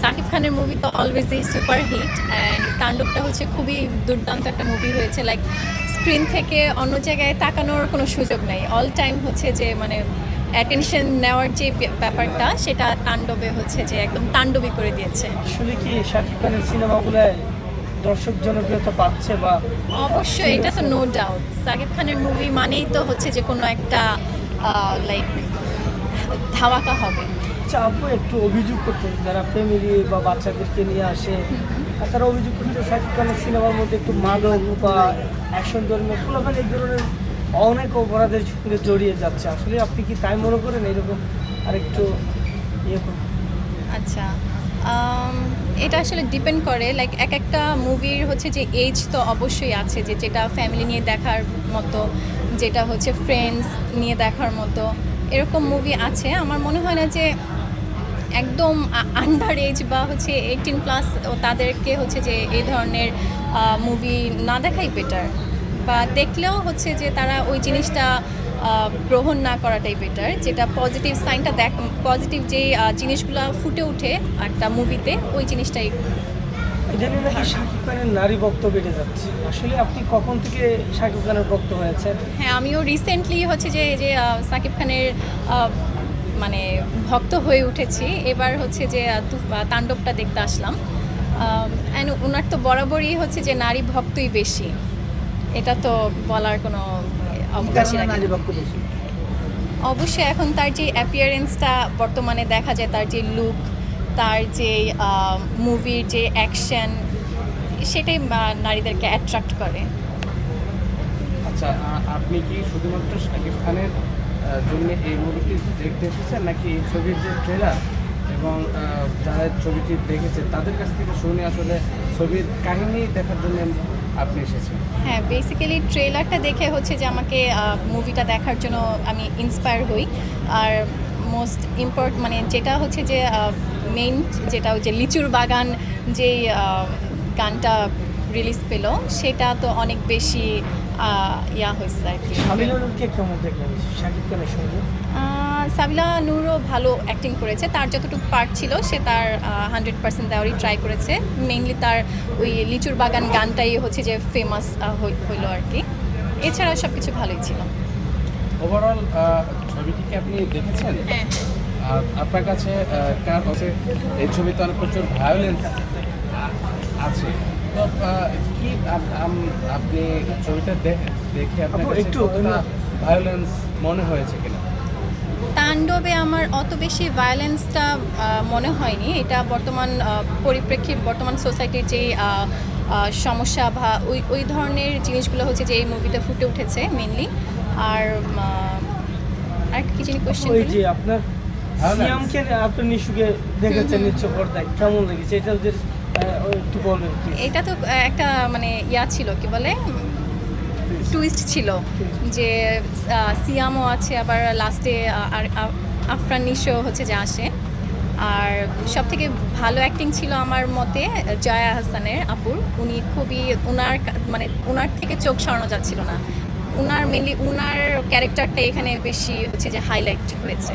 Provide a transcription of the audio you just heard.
সাকিব খানের মুভি তো অলওয়েজই সুপার হিট অ্যান্ড তাণ্ডবটা হচ্ছে খুবই দুর্দান্ত একটা মুভি হয়েছে। লাইক স্ক্রিন থেকে অন্য জায়গায় তাকানোর কোনো সুযোগ নেই। অল টাইম হচ্ছে যে মানে অ্যাটেনশন নেওয়ার যে ব্যাপারটা সেটা তাণ্ডবে হচ্ছে যে একদম তাণ্ডবই করে দিয়েছে। আসলে কি শাকিব খানের সিনেমাগুলো দর্শক জনপ্রিয়তা পাচ্ছে বা অবশ্যই এটা তো নো ডাউট সাকিব খানের মুভি মানেই তো হচ্ছে যে কোনো একটা লাইক ধামাকা হবে। আচ্ছা আপু একটু অভিযোগ করতেন যারা ফ্যামিলি বা বাচ্চাদেরকে নিয়ে আসে আর তারা অভিযোগ করতে শাকিব খানের সিনেমার মধ্যে একটু মাদক বা অ্যাকশন ধর্মীয় ফুলাফান এই ধরনের অনেক অপরাধের সঙ্গে জড়িয়ে যাচ্ছে। আসলে আপনি কি তাই মনে করেন এরকম আরেকটু ইয়ে আচ্ছা এটা আসলে ডিপেন্ড করে। লাইক এক একটা মুভির হচ্ছে যে এজ তো অবশ্যই আছে যে যেটা ফ্যামিলি নিয়ে দেখার মতো যেটা হচ্ছে ফ্রেন্ডস নিয়ে দেখার মতো। এরকম মুভি আছে। আমার মনে হয় না যে একদম আন্ডার এজ বা হচ্ছে এইটিন প্লাস তাদেরকে হচ্ছে যে এই ধরনের মুভি না দেখাই বেটার বা দেখলেও হচ্ছে যে তারা ওই জিনিসটা গ্রহণ না করাটাই বেটার যেটা পজিটিভ সাইনটা দেখ পজিটিভ যে জিনিসগুলো ফুটে ওঠে একটা মুভিতে ওই জিনিসটাই ইদানিং নাকি শাকিব খানের নারী ভক্ত বেড়ে যাচ্ছে। আসলে আপনি কখন থেকে শাকিব খানের ভক্ত হয়েছেন হ্যাঁ আমিও রিসেন্টলি হচ্ছে যে এই যে সাকিব খানের মানে ভক্ত হয়ে উঠেছি। এবার হচ্ছে যে তাণ্ডবটা দেখতে আসলাম। অ্যান্ড ওনার তো বরাবরই হচ্ছে যে নারী ভক্তই বেশি। এটা তো বলার কোনো অবকাশই রাখে নারী ভক্ত বেশি? অবশ্যই এখন তার যে অ্যাপিয়ারেন্সটা বর্তমানে দেখা যায় তার যে লুক তার যে মুভির যে অ্যাকশন সেটাই নারীদেরকে অ্যাট্রাক্ট করে। আচ্ছা আপনি কি শুধুমাত্র শাকিব খানের জন্য এই মুভিটি দেখতে এসেছেন নাকি এই ছবির যে ট্রেলার এবং যারা ছবিটি দেখেছে তাদের কাছ থেকে শুনে আসলে ছবির কাহিনী দেখার জন্য আপনি এসেছেন? হ্যাঁ বেসিক্যালি ট্রেলারটা দেখে হচ্ছে যে আমাকে মুভিটা দেখার জন্য আমি ইন্সপায়ার হই। আর মোস্ট ইম্পর্ট মানে যেটা হচ্ছে যে মেইন যেটা হচ্ছে লিচুর বাগান যেই গানটা রিলিজ পেল সেটা তো অনেক বেশি ইয়া হয়েছে আর কি। সাবিলা নূরও ভালো অ্যাক্টিং করেছে। তার যতটুকু পার্ট ছিল সে তার হান্ড্রেড পার্সেন্ট দেওয়ারই ট্রাই করেছে। মেইনলি তার ওই লিচুর বাগান গানটাই হচ্ছে যে ফেমাস হইল আর কি। এছাড়া সব কিছু ভালোই ছিল। ওভারঅল ছবিটি কি আপনি দেখেছেন? হ্যাঁ আর আপনার কাছে কার হচ্ছে এই ছবিতে অনেক প্রচুর ভায়োলেন্স আছে? তো কি আপনি ছবিটা দেখে দেখে আপনার একটু ভায়োলেন্স মনে হয়েছে কিনা? তাণ্ডবে আমার অত বেশি ভায়োলেন্সটা মনে হয়নি। এটা বর্তমান পরিপ্রেক্ষিত বর্তমান সোসাইটির যে আহ, আহ, সমস্যা বা ওই ওই ধরনের জিনিসগুলো হচ্ছে যে এই মুভিতে ফুটে উঠেছে মেনলি আর আর কি যিনি কোশ্চেন ওই যে আপনার ভালো লাগছে। সিয়ামকে আপনি নিশুকে দেখেছেন হুম। পর্দায় কেমন লেগেছে? এটা বলবেন এটা তো একটা মানে ইয়া ছিল কি বলে? টুইস্ট ছিল যে সিয়ামও আছে আবার লাস্টে আর আফরান নিশো হচ্ছে যে আসে। আর সব থেকে ভালো অ্যাক্টিং ছিল আমার মতে জয়া হাসানের আপুর। উনি খুবই ওনার মানে ওনার থেকে চোখ সরানো যাচ্ছিল না। ওনার মেনলি ওনার ক্যারেক্টারটা এখানে বেশি হচ্ছে যে হাইলাইট হয়েছে।